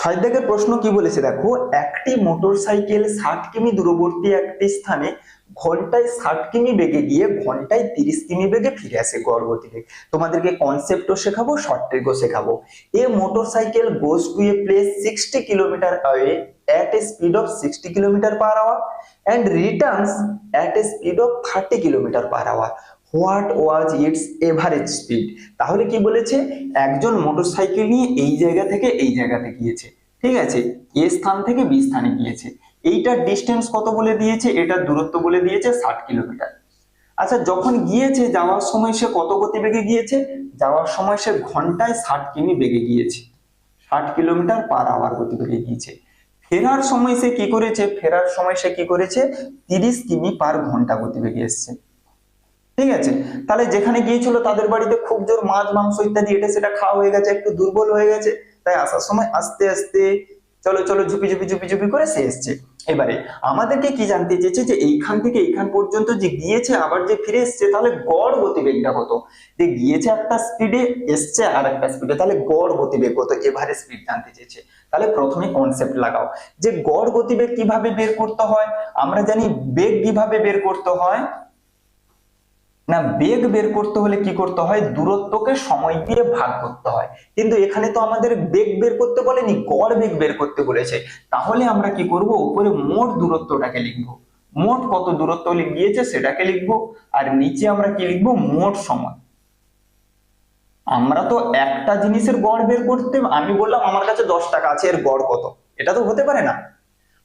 ছয় দাগের প্রশ্ন কি বলেছে? দেখো, একটি মোটরসাইকেল ষাট কিমি দূরবর্তী একটি স্থানে ঘন্টায় ষাট কিমি বেগে গিয়ে ঘন্টায় তিরিশ কিমি বেগে ফিরে আসে গতিবেগ তোমাদেরকে কনসেপ্টও শেখাবো শর্ট ট্রিকও শেখাবো। A motorcycle goes to a place sixty kilometre away at a speed of 60 kilometer per hour and returns at a speed of 30 kilometer per hour what was its average speed? তাহলে কি বলেছে? একজন motorcycle নিয়ে এই জায়গা থেকে এই জায়গাতে গিয়েছে। ঠিক আছে? এ স্থান থেকে বি স্থানে গিয়েছে। এইটার ডিস্টেন্স কত বলে দিয়েছে? এটার দূরত্ব বলে দিয়েছে ষাট কিলোমিটার। আচ্ছা যখন গিয়েছে, যাওয়ার সময় সে কত গতিবেগে গিয়েছে? যাওয়ার সময় সে ঘন্টায় ষাট কিমি বেগে গিয়েছে। ষাট কিলোমিটার পার আওয়ার গতিবেগে গিয়েছে। ফেরার সময় সে কি করেছে? ফেরার সময় সে কি করেছে? তিরিশ কিমি পার ঘণ্টা গতিবেগে এসছে। ঠিক আছে? তাহলে যেখানে গিয়েছিল তাদের বাড়িতে খুব জোর মাছ, মাংস ইত্যাদি এটা সেটা খাওয়া হয়ে গেছে, একটু দুর্বল হয়ে গেছে। তাই আসার সময় আস্তে আস্তে চলো চলো, ঝুপি ঝুপি ঝুপি ঝুপি করে সে এসছে। এবারে আমাদেরকে কি জানতে চেয়েছে যে এইখান থেকে এইখান পর্যন্ত যে গিয়েছে, আবার যে ফিরে এসছে, তাহলে গড় গতিবেগটা কত? যে গিয়েছে একটা স্পিডে এসছে আর একটা স্পিডে তাহলে গড় গতিবেগ কত? এভারে স্পিড জানতে চেয়েছে। তাহলে প্রথমে কনসেপ্ট লাগাও। যে গড় গতিবেগ কীভাবে বের করতে হয়? আমরা জানি বেগ কীভাবে বের করতে হয়? না, বেগ বের করতে হলে কি করতে হয়? দূরত্বকে সময় দিয়ে ভাগ করতে হয়। কিন্তু এখানে তো আমাদের বেগ বের করতে বলেনি, গড় বেগ বের করতে বলেছে। তাহলে আমরা কি করব? উপরে মোট দূরত্বটাকে লিখব। মোট কত দূরত্ব গিয়েছে সেটাকে লিখব। আর নিচে আমরা কি লিখব? মোট সময়। আমরা তো একটা জিনিসের গড় বের করতে, আমি বললাম আমার কাছে দশ টাকা আছে, এর গড় কত? এটা তো হতে পারে না।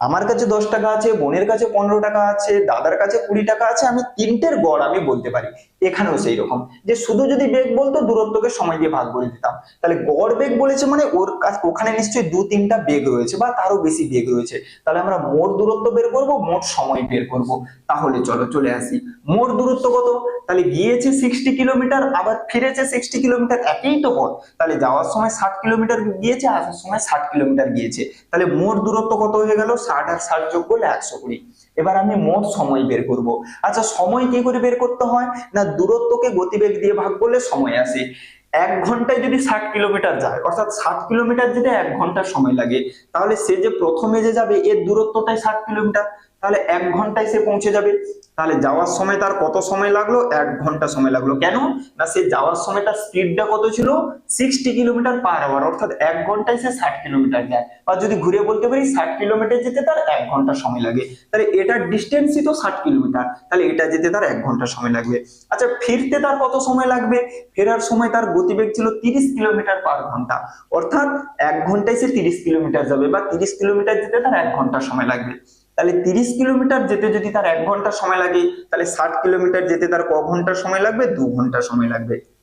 আমার কাছে দশ টাকা আছে, বোনের কাছে পনেরো টাকা আছে, দাদার কাছে কুড়ি টাকা আছে, আমি তিনটের গড় আমি বলতে পারি। এখানেও সেই রকম যে শুধু যদি বেগ বলতো, দূরত্বকে সময় দিয়ে ভাগ করে দিতাম তাহলে গড় বেগ বলেছে মানে ওর কাছে ওখানে নিশ্চয়ই দু, তিনটা বেগ রয়েছে বা তারও বেশি বেগ রয়েছে। তাহলে আমরা মোট দূরত্ব বের করব, মোট সময় বের করব। তাহলে চলো, চলে আসি। মোট দূরত্ব কত? তাহলে গিয়েছে সিক্সটি কিলোমিটার, আবার ফিরেছে সিক্সটি কিলোমিটার, একই তো পথ। তাহলে যাওয়ার সময় ষাট কিলোমিটার গিয়েছে, আসার সময় ষাট কিলোমিটার গিয়েছে। তাহলে মোট দূরত্ব কত হয়ে গেল? আর ষাট যোগ করলে একশো কুড়ি। এবার আমি মোট সময় বের করব। আচ্ছা সময় কি করে বের করতে হয়? না, দূরত্বকে গতিবেগ দিয়ে ভাগ করলে সময় আসে। এক ঘন্টায় যদি ষাট কিলোমিটার যায়, অর্থাৎ ষাট কিলোমিটার যদি এক ঘণ্টা সময় লাগে, তাহলে সে যে প্রথমে যে যাবে, এর দূরত্বটাই ষাট কিলোমিটার। তাহলে এক ঘন্টায় সে পৌঁছে যাবে। তাহলে যাওয়ার সময় তার কত সময় লাগল? এক ঘণ্টা সময় লাগল। কেন? না, সে যাওয়ার সময় তার স্পিডটা কত ছিল? সিক্সটি কিলোমিটার পার আওয়ার অর্থাৎ এক ঘন্টায় সে ষাট কিলোমিটার যায়। বা যদি ঘুরে বলতে পারি, ষাট কিলোমিটার যেতে তার এক ঘণ্টা সময় লাগে। তাহলে এটার ডিস্টেন্সই তো ষাট কিলোমিটার তাহলে এটা যেতে তার এক ঘণ্টা সময় লাগবে। আচ্ছা ফিরতে তার কত সময় লাগবে? ফেরার সময় তার গতিবেগ ছিল তিরিশ কিলোমিটার পার ঘণ্টা। অর্থাৎ এক ঘন্টায় সে তিরিশ কিলোমিটার যাবে বা তিরিশ কিলোমিটার যেতে তার এক ঘণ্টা সময় লাগবে। তাহলে তিরিশ কিলোমিটার যেতে যদি তার এক ঘণ্টা সময় লাগে, তাহলে ষাট কিলোমিটার যেতে তার ক ঘণ্টা সময় লাগবে? দু ঘণ্টা সময় লাগবে।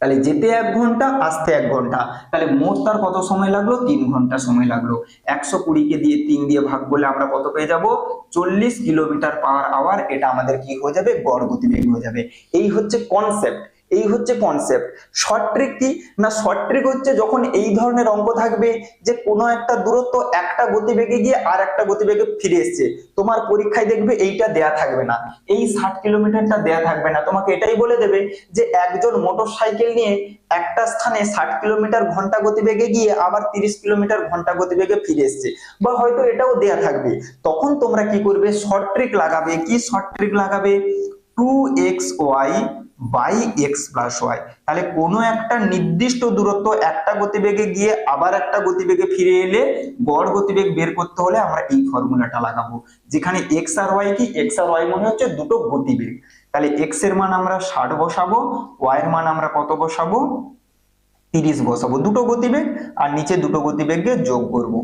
তাহলে যেতে এক ঘণ্টা, আসতে এক ঘণ্টা। তাহলে মোট তার কত সময় লাগল? তিন ঘণ্টা সময় লাগল। একশো কুড়িকে দিয়ে তিন দিয়ে ভাগ করলে আমরা কত পেয়ে যাব? চল্লিশ কিলোমিটার পার আওয়ার, এটা আমাদের কি হয়ে যাবে? গড় গতিবেগ হয়ে যাবে। এই হচ্ছে কনসেপ্ট এই হচ্ছে কনসেপ্ট শর্ট ট্রিক কি? না শর্ট ট্রিক হচ্ছে যখন এই ধরনের অঙ্ক থাকবে যে কোনো একটা দূরত্ব একটা গতিবেগে গিয়ে আর একটা গতিবেগে ফিরে এসছে। তোমার পরীক্ষায় দেখবে এইটা দেয়া থাকবে না। এই ষাট কিলোমিটারটা দেয়া থাকবে না। তোমাকে এটাই বলে দেবে যে একজন মোটর সাইকেল নিয়ে একটা স্থানে ষাট কিলোমিটার ঘণ্টা গতিবেগে গিয়ে আবার তিরিশ কিলোমিটার ঘণ্টা গতিবেগে ফিরে এসছে। বা হয়তো এটাও দেয়া থাকবে। তখন তোমরা কি করবে? শর্ট ট্রিক লাগাবে। কি শর্ট ট্রিক লাগাবে? Two X Y by X plus Y. তাহলে কোনো একটা নির্দিষ্ট দূরত্ব একটা গতিবেগে গিয়ে আবার একটা গতিবেগে ফিরে এলে গড় গতিবেগ বের করতে হলে আমরা এই ফর্মুলাটা লাগাবো। যেখানে এক্স আর ওয়াই কি? এক্স আর ওয়াই মনে হচ্ছে দুটো গতিবেগ। তাহলে এক্সের মান আমরা ষাট বসাবো, ওয়াই এর মান আমরা কত বসাবো? তিরিশ বসাবো। দুটো গতিবেগ আর নিচে দুটো গতিবেগকে যোগ করব।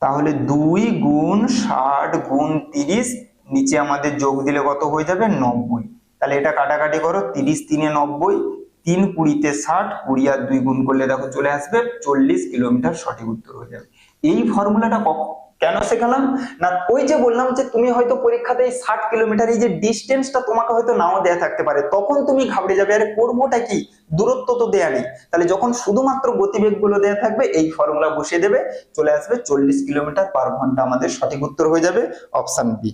তাহলে দুই গুণ ষাট গুণ তিরিশ, নিচে আমাদের যোগ দিলে কত হয়ে যাবে? নব্বই। তাহলে এটা কাটাকাটি করো, তিরিশ তিনে নব্বই, তিন কুড়িতে ষাট, কুড়ি আর দুই গুণ করলে দেখো চলে আসবে, চল্লিশ কিলোমিটার সঠিক উত্তর হয়ে যাবে। এই ফর্মুলাটা কখন কেন শেখালাম? না, ওই যে বললাম যে তুমি হয়তো পরীক্ষাতে এই ষাট কিলোমিটার, এই যে ডিস্টেন্সটা তোমাকে হয়তো নাও দেয়া থাকতে পারে, তখন তুমি ঘাবড়ে যাবে, আরে করবোটা কি? দূরত্ব তো দেয়া নেই। তাহলে যখন শুধুমাত্র গতিবেগগুলো দেয়া থাকবে, এই ফর্মুলা বসিয়ে দেবে, চলে আসবে চল্লিশ কিলোমিটার পার ঘণ্টা আমাদের সঠিক উত্তর হয়ে যাবে অপশান বি